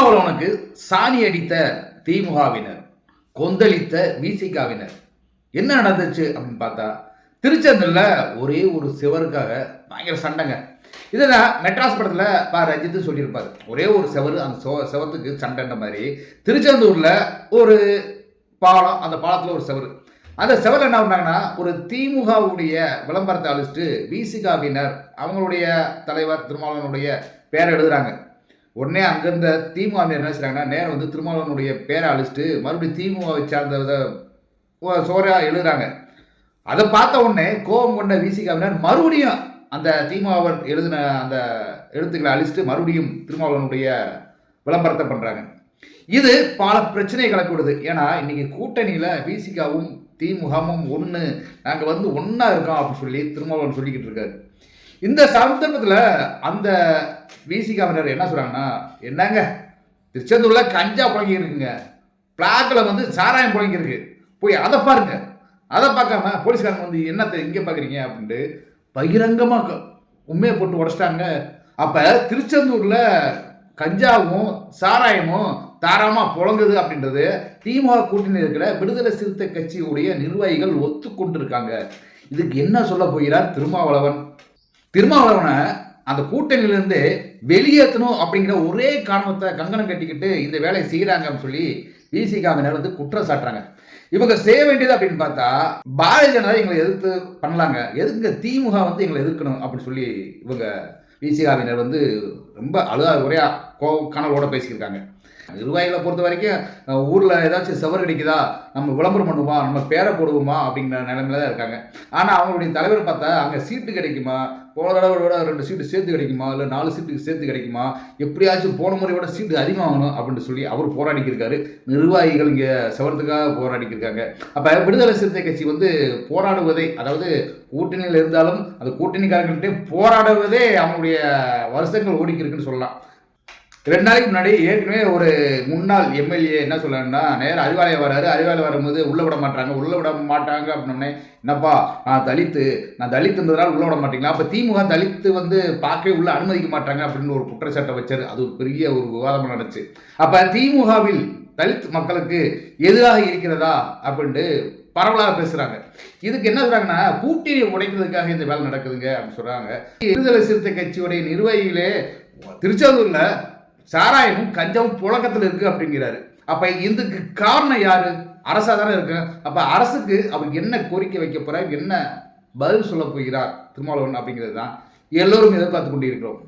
திருமாவளவனுக்கு சாணி அடித்த திமுகவினர் கொந்தளித்த விசிகாவினர். என்ன நடந்துச்சு அப்படின்னு பார்த்தா திருச்செந்தூரில் ஒரே ஒரு சிவருக்காக பயங்கர சண்டைங்க. இதில் மெட்ராஸ் படத்தில் பா ரஜித்து சொல்லியிருப்பார். ஒரே ஒரு செவரு அந்த செவ செவத்துக்கு சண்டைன்ற மாதிரி. திருச்செந்தூரில் ஒரு பாலம் அந்த பாலத்தில் ஒரு செவரு. அந்த செவல் என்ன பண்ணாங்கன்னா ஒரு திமுகவுடைய விளம்பரத்தை அழிச்சிட்டு விசிகாவினர் அவங்களுடைய தலைவர் திருமாவளவனுடைய பேரை எழுதுறாங்க. உடனே அங்கிருந்த திமுகவினர் என்ன செய்கிறாங்கன்னா நேரம் வந்து திருமாவளவனுடைய பேரை அழிச்சிட்டு மறுபடியும் திமுகவை சார்ந்த இதை எழுதுறாங்க. அதை பார்த்த உடனே கோபம் கொண்ட விசிகாவினர் மறுபடியும் அந்த திமுகவர் எழுதின அந்த எழுத்துக்களை அழிச்சிட்டு மறுபடியும் திருமாவளவனுடைய விளம்பரத்தை பண்ணுறாங்க இது பல பிரச்சனையை கிளப்பிவிடுது ஏன்னா இன்னைக்கு கூட்டணியில் விசிகாவும் திமுகவும் ஒன்று நாங்கள் வந்து ஒன்றா இருக்கோம் அப்படின்னு சொல்லி திருமாவளவன் சொல்லிக்கிட்டு இருக்காரு. இந்த சந்தர்ப்பத்தில் அந்த விசிகாவினர் என்ன சொல்கிறாங்கன்னா என்னங்க? திருச்செந்தூரில் கஞ்சா புழங்கி இருக்குங்க பிளாக்கில் வந்து சாராயம் புழங்கி இருக்கு போய் அதை பாருங்க. அதை பார்க்காம போலீஸ்காரங்க வந்து என்னத்தை இங்கே பார்க்குறீங்க அப்படின்ட்டு பகிரங்கமாக உண்மையை போட்டு உடச்சிட்டாங்க. அப்போ திருச்செந்தூரில் கஞ்சாவும் சாராயமும் தாராளமாக புழங்குது அப்படின்றது திமுக கூட்டணி இருக்கிற விடுதலை சிறுத்தை கட்சியுடைய நிர்வாகிகள் ஒத்துக்கொண்டிருக்காங்க. இதுக்கு என்ன சொல்ல போகிறார் திருமாவளவன்? திருமாவளவனை அந்த கூட்டணியிலிருந்து வெளியேற்றணும் அப்படிங்கிற ஒரே காரணத்தை கங்கணம் கட்டிக்கிட்டு இந்த வேலையை செய்கிறாங்க அப்படின்னு சொல்லி விசிகாவினர் வந்து குற்றம் சாட்டுறாங்க. இவங்க செய்ய வேண்டியது அப்படின்னு பார்த்தா பாரதிய ஜனதா எங்களை எதிர்த்து பண்ணலாங்க. எதுக்கு திமுக வந்து எங்களை எதிர்க்கணும் அப்படின்னு சொல்லி இவங்க விசிகாவினர் வந்து ரொம்ப அழுதா உரையாக கோ கனவோட பேசியிருக்காங்க நிர்வாகிகளை பொறுத்த வரைக்கும் ஊரில் ஏதாச்சும் செவர் கிடைக்குதா நம்ம விளம்பரம் பண்ணுவோமா நம்ம பேரை போடுவோமா அப்படிங்கிற நிலைமையில தான் இருக்காங்க. ஆனால் அவங்களுடைய தலைவர் பார்த்தா அங்கே சீட்டு கிடைக்குமா போன தடவை விட ரெண்டு சீட்டு சேர்த்து கிடைக்குமா இல்லை நாலு சீட்டுக்கு சேர்த்து கிடைக்குமா எப்படியாச்சும் போன முறை விட சீட்டு அதிகமாகணும் அப்படின்னு சொல்லி அவர் போராடிக்கிருக்காரு நிர்வாகிகள் இங்கே செவரத்துக்காக போராடிக்கிருக்காங்க அப்போ விடுதலை சிறுத்தை கட்சி வந்து போராடுவதை அதாவது கூட்டணியில் இருந்தாலும் அந்த கூட்டணிக்காரங்கள்ட்டே போராடுவதே அவங்களுடைய வருஷங்கள் ஓடிக்கிருக்குன்னு சொல்லலாம். ரெண்டு நாளைக்கு முன்னாடி ஏற்கனவே ஒரு முன்னாள் எம்எல்ஏ என்ன சொல்லணும்னா நேரம் அறிவாலயம் வராரு. அறிவாலயம் வரும்போது உள்ள விட மாட்டாங்க. உள்ள விட மாட்டாங்க அப்படின்னே என்னப்பா நான் தலித்து. நான் தலித்துன்றதுனால உள்ள விட மாட்டீங்களா? அப்போ திமுக தலித்து வந்து பார்க்கவே உள்ள அனுமதிக்க மாட்டாங்க அப்படின்னு ஒரு குற்றச்சாட்டை வச்சாரு. அது ஒரு பெரிய ஒரு விவாதம் நடந்துச்சு. அப்போ திமுகவில் தலித் மக்களுக்கு எதிராக இருக்கிறதா அப்படின்ட்டு பரவலாக பேசுறாங்க. இதுக்கு என்ன சொல்றாங்கன்னா கூட்டணியை உடைக்கிறதுக்காக இந்த வேலை நடக்குதுங்க அப்படின்னு சொல்றாங்க. விடுதலை சிறுத்தை கட்சியுடைய நிர்வாகிகளே திருச்செந்தூர்ல சாராயமும் கஞ்சாவும் புழக்கத்தில் இருக்கு அப்படிங்கிறாரு. அப்ப இதுக்கு காரணம் யாரு? அரசா தானே இருக்கு அப்ப அரசுக்கு அவர் என்ன கோரிக்கை வைக்க போறார்? என்ன பதில் சொல்ல போகிறார்? திருமாவளவன் அப்படிங்கிறது தான் எல்லோரும் எதிர்பார்த்து கொண்டிருக்கிறோம்.